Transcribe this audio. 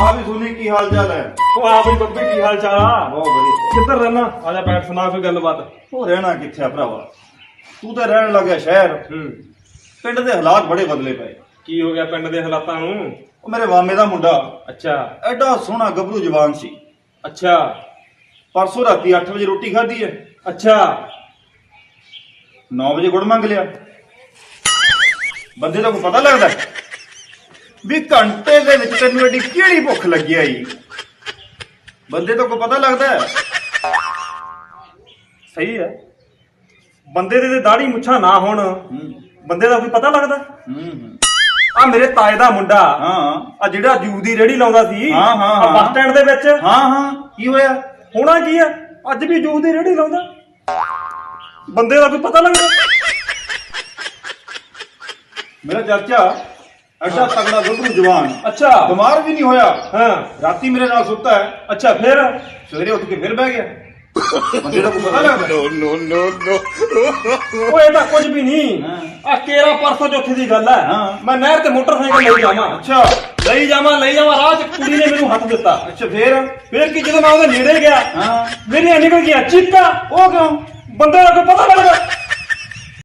ਆ ਵੀ ਸੁਣੀ ਕੀ ਹਾਲ ਚਾਲ ਹੈ? ਉਹ ਆ ਬਈ ਬੱਬੀ ਕੀ ਹਾਲ ਚਾਲ ਆ? ਬਹੁਤ ਵਧੀਆ। ਕਿੱਧਰ ਰਹਿਣਾ? ਆ ਜਾ ਬੈਠ ਸੁਣਾ ਕੋਈ ਗੱਲਬਾਤ। ਉਹ ਰਹਿਣਾ ਕਿੱਥੇ ਆ ਭਰਾਵਾ? ਤੂੰ ਤਾਂ ਰਹਿਣ ਲੱਗਿਆ ਸ਼ਹਿਰ। ਹੂੰ। ਪਿੰਡ ਦੇ ਹਾਲਾਤ ਬੜੇ ਬਦਲੇ ਪਏ। ਕੀ ਹੋ ਗਿਆ ਪਿੰਡ ਦੇ ਹਾਲਾਤਾਂ ਨੂੰ? ਉਹ ਮੇਰੇ ਮਾਮੇ ਦਾ ਮੁੰਡਾ। ਅੱਛਾ। ਐਡਾ ਸੋਹਣਾ ਗੱਭਰੂ ਜਵਾਨ ਸੀ। ਅੱਛਾ। ਪਰਸੋਂ ਰਾਤੀ 8 ਵਜੇ ਰੋਟੀ ਖਾਧੀ ਹੈ। ਅੱਛਾ। 9 ਵਜੇ ਗੁੜ ਮੰਗ ਲਿਆ। ਬੰਦੇ ਦਾ ਕੋਈ ਪਤਾ ਲੱਗਦਾ? ਵੀ ਘੰਟੇ ਦੇ ਵਿੱਚ ਤੈਨੂੰ ਐਡੀ ਕਿਹੜੀ ਭੁੱਖ ਲੱਗੀ ਆਈ? ਬੰਦੇ ਤੋਂ ਕੋਈ ਪਤਾ ਲੱਗਦਾ ਹੈ? ਸਹੀ ਹੈ। ਬੰਦੇ ਦੇ ਤੇ ਦਾੜੀ ਮੁੱਛਾਂ ਨਾ ਹੋਣ ਬੰਦੇ ਦਾ ਕੋਈ ਪਤਾ ਲੱਗਦਾ? ਹੂੰ ਹੂੰ। ਆ ਮੇਰੇ ਤਾਏ ਦਾ ਮੁੰਡਾ ਹਾਂ। ਆ ਜਿਹੜਾ ਜੂ ਦੀ ਰੇੜੀ ਲਾਉਂਦਾ ਸੀ ਹਾਂ, ਹਾਂ, ਆਹ ਬੱਸ ਹਾਂ। ਸਟੈਂਡ ਦੇ ਵਿੱਚ। ਹਾਂ ਹਾਂ। ਕੀ ਹੋਇਆ? ਹੋਣਾ ਕੀ ਆ ਅੱਜ ਵੀ ਜੂ ਦੀ ਰੇੜੀ ਲਾਉਂਦਾ। ਬੰਦੇ ਦਾ ਕੋਈ ਪਤਾ ਲੱਗਦਾ? ਮੇਰਾ ਚਾਚਾ ਐਡਾ ਤਗੜਾ ਗੱਭਰੂ ਜਵਾਨ। ਅੱਛਾ। ਬਿਮਾਰ ਵੀ ਨਹੀਂ ਹੋਇਆ। ਹਾਂ। ਰਾਤੀ ਮੇਰੇ ਨਾਲ ਸੁੱਤਾ ਹੈ। ਅੱਛਾ ਫਿਰ? ਸਵੇਰੇ ਉੱਠ ਕੇ ਫਿਰ ਬਹਿ ਗਿਆ। ਬੰਦੇ ਦਾ ਕੋਈ ਪਤਾ ਲੱਗਦਾ ਕੁਝ ਵੀ ਨਹੀਂ। ਆ ਕੇਰਾ ਪਰਸੋਂ ਚੌਥੇ ਦੀ ਗੱਲ ਹੈ। ਹਾਂ। ਮੈਂ ਨਹਿਰ ਤੇ ਮੋਟਰਸਾਈਕਲ ਲਈ ਜਾਵਾਂ। ਅੱਛਾ। ਲਈ ਜਾਵਾਂ ਲਈ ਜਾਵਾਂ ਰਾਹ 'ਚ ਕੁੜੀ ਨੇ ਮੈਨੂੰ ਹੱਥ ਦਿੱਤਾ। ਅੱਛਾ ਫੇਰ? ਫਿਰ ਕੀ ਜਦੋਂ ਮੈਂ ਉਹਦੇ ਨੇੜੇ ਗਿਆ ਹਾਂ। ਮੇਰੀਆਂ ਨਿਕਲ ਗਿਆ ਚੀਕਾਂ ਉਹ ਕਿਉਂ? ਬੰਦੇ ਦਾ ਕੋਈ ਪਤਾ ਲੱਗਦਾ